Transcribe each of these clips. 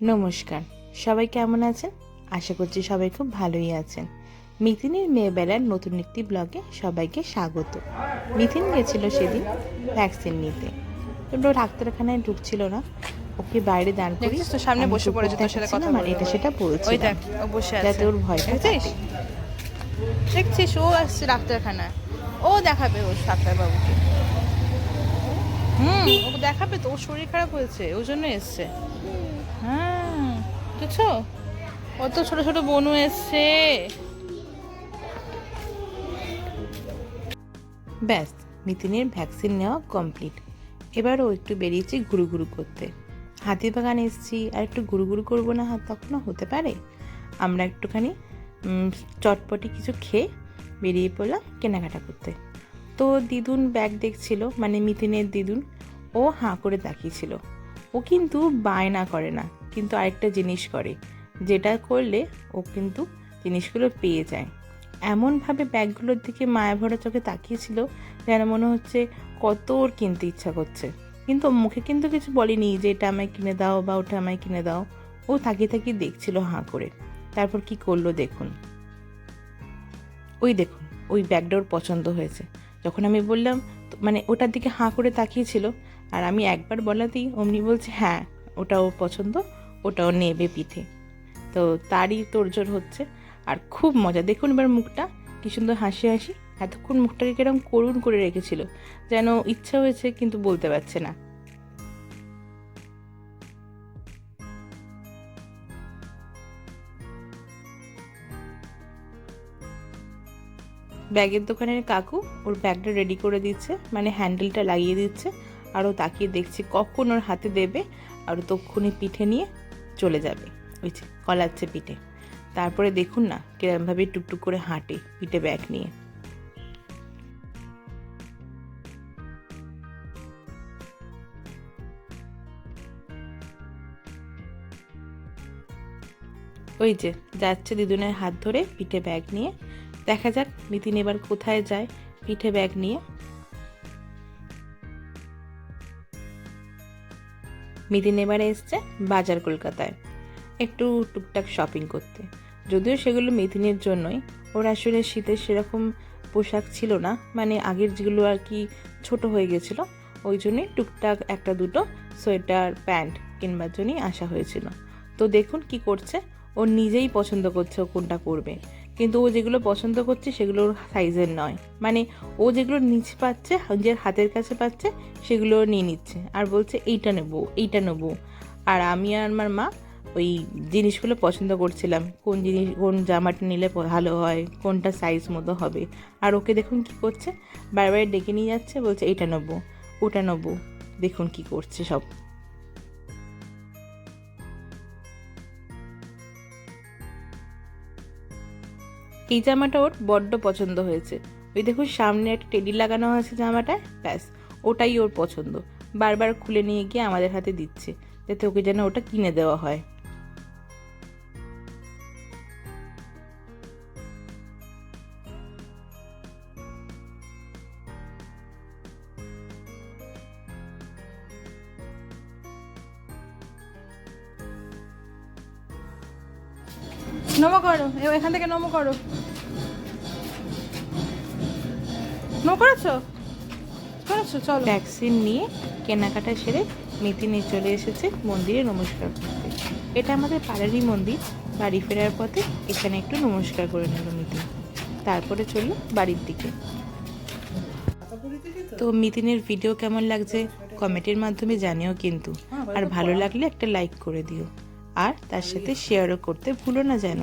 নমস্কার। সবাই কেমন আছেন? আশা করছি সবাই খুব ভালোই আছেন। মিথিনের মেয়েবেলার নতুন একটি ব্লগে সবাইকে স্বাগত। মিথিন গেছিল সেদিন ভ্যাকসিন নিতে। কিন্তু ডাক্তারখানায় ঢুকছিল না। ওকে বাইরে দাঁড় দেখছিস তো সামনে বসে পড়েছে তোর সাথে কথা দেখাচ্ছিলাম এটা সেটা বলছি ওই দেখ ও বসে আছে। যাতে ওর ভয় দেখছিস? দেখছিস? ও আসছে ডাক্তারখানায়। ও দেখাবে ওর ডাক্তারবাবুকে। হুম ও দেখাবে তো ওর শরীর খারাপ হয়েছে ওই জন্য এসছে। হ্যাঁ দেখছ? কত ছোট ছোট বনু এসছে। ব্যাস, মিথিনের ভ্যাকসিন নেওয়া কমপ্লিট এবার ও একটু বেরিয়েছে ঘুরু ঘুরু করতে। হাতিবাগান এসছি, আর একটু ঘুরু ঘুরু করব না হাত তখনও হতে পারে। আমরা একটুখানি চটপটি কিছু খেয়ে বেরিয়ে পড়লাম কেনাকাটা করতে। তো দিদুন ব্যাগ দেখছিল মানে মিতিনের দিদুন, ও হাঁ করে তাকিয়েছিল। ও কিন্তু বায়না করে না, কিন্তু আরেকটা জিনিস করে, যেটা করলে ও কিন্তু জিনিসগুলো পেয়ে যায়। এমনভাবে ব্যাগগুলোর দিকে মায়া ভরা চোখে তাকিয়েছিল যেন মনে হচ্ছে কত ওর কিনতে ইচ্ছা করছে। কিন্তু মুখে কিন্তু কিছু বলেনি যে এটা আমায় কিনে দাও বা ওটা আমায় কিনে দাও। ও তাকিয়ে তাকিয়ে দেখছিল হাঁ করে। তারপর কি করল দেখুন। ওই দেখুন, ওই ব্যাগটা ওর পছন্দ হয়েছে। যখন আমি বললাম মানে ওটার দিকে হাঁ করে তাকিয়েছিল আর আমি একবার বলাতেই অমনি বলছে হ্যাঁ ওটা ওর পছন্দ, ওটাও নেবে পিঠে। তো তারই তোড়জোড় হচ্ছে। আর খুব মজা, দেখুন এবার মুখটা, কি সুন্দর হাসি হাসি। এতক্ষণ মুখটাকে কিরম করুণ করে রেখেছিল, যেন ইচ্ছা হয়েছে কিন্তু বলতে পারছে না। ব্যাগের দোকানের কাকু ওর ব্যাগটা রেডি করে দিচ্ছে মানে হ্যান্ডেলটা লাগিয়ে দিচ্ছে। আর ও তাকিয়ে দেখছি কখন ওর হাতে দেবে আর ও তক্ষুনি পিঠে নিয়ে চলে যাবে। ওই কলাচ্ছে পিঠে। তারপরে দেখুন না কিরমভাবে টুকটুক করে হাঁটে পিঠে ব্যাগ নিয়ে। ওই যে যাচ্ছে দিদুনের হাত ধরে পিঠে ব্যাগ নিয়ে। দেখা যাক মিতিন এবার কোথায় যায় পিঠে ব্যাগ নিয়ে। মিতিন এবারে এসছে বাজার কলকাতায়। একটু টুকটাক শপিং করতে। যদিও সেগুলো মিথিনের জন্যই, ওর আসলে শীতের সেরকম পোশাক ছিল না মানে আগের যেগুলো আর কি ছোট হয়ে গেছিল, ওই জন্যই টুকটাক একটা দুটো সোয়েটার, প্যান্ট কিনবার জন্যই আসা হয়েছিল। তো দেখুন কি করছে, ও নিজেই পছন্দ করছে ও কোনটা করবে কিন্তু ও যেগুলো পছন্দ করছে সেগুলো ওর সাইজের নয়। মানে ও যেগুলো নিচে পাচ্ছে, নিজের হাতের কাছে পাচ্ছে, সেগুলো নিয়ে নিচ্ছে। আর বলছে, এইটা নেব এইটা নেব। আর আমি আর আমার মা ওই জিনিসগুলো পছন্দ করছিলাম। কোন জিনিস, কোন জামাটা নিলে ভালো হয়, কোনটা সাইজ মতো হবে। আর ওকে দেখুন কি করছে বারবার ডেকে নিয়ে যাচ্ছে, বলছে এটা নেব, ওটা নেব, দেখুন কি করছে সব। এই জামাটা ওর বড্ড পছন্দ হয়েছে। ওই দেখুন, সামনে একটা টেডি লাগানো আছে জামাটায়, ব্যাস, ওটাই ওর পছন্দ। বারবার খুলে নিয়ে গিয়ে আমাদের হাতে দিচ্ছে, যাতে ওকে যেন ওটা কিনে দেওয়া হয়। নমো করো এখান থেকে নমো করো। নমো করেছ? করেছ? চলো। ভ্যাকসিন নিয়ে কেনাকাটা সেরে মিতিনে চলে এসেছে মন্দিরে নমস্কার করতে। এটা আমাদের পাড়ারই মন্দির বাড়ি ফেরার পথে এখানে একটু নমস্কার করে নিল মিতিন তারপরে চলল বাড়ির দিকে। তো মিতিনের ভিডিও কেমন লাগছে? কমেন্টের মাধ্যমে জানিও কিন্তু। আর ভালো লাগলে একটা লাইক করে দিও। আর তার সাথে শেয়ারও করতে ভুলো না যেন।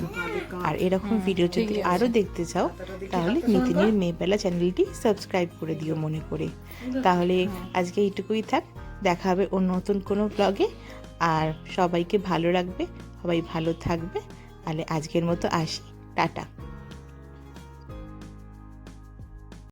আর এরকম ভিডিও যদি আরও দেখতে চাও তাহলে নিতিনের মেয়েবেলা চ্যানেলটি সাবস্ক্রাইব করে দিও মনে করে। তাহলে আজকে এইটুকুই থাক দেখা হবে অন্য নতুন কোনো ব্লগে আর সবাইকে ভালো রাখবে সবাই ভালো থাকবে। তাহলে আজকের মতো আসি। টাটা।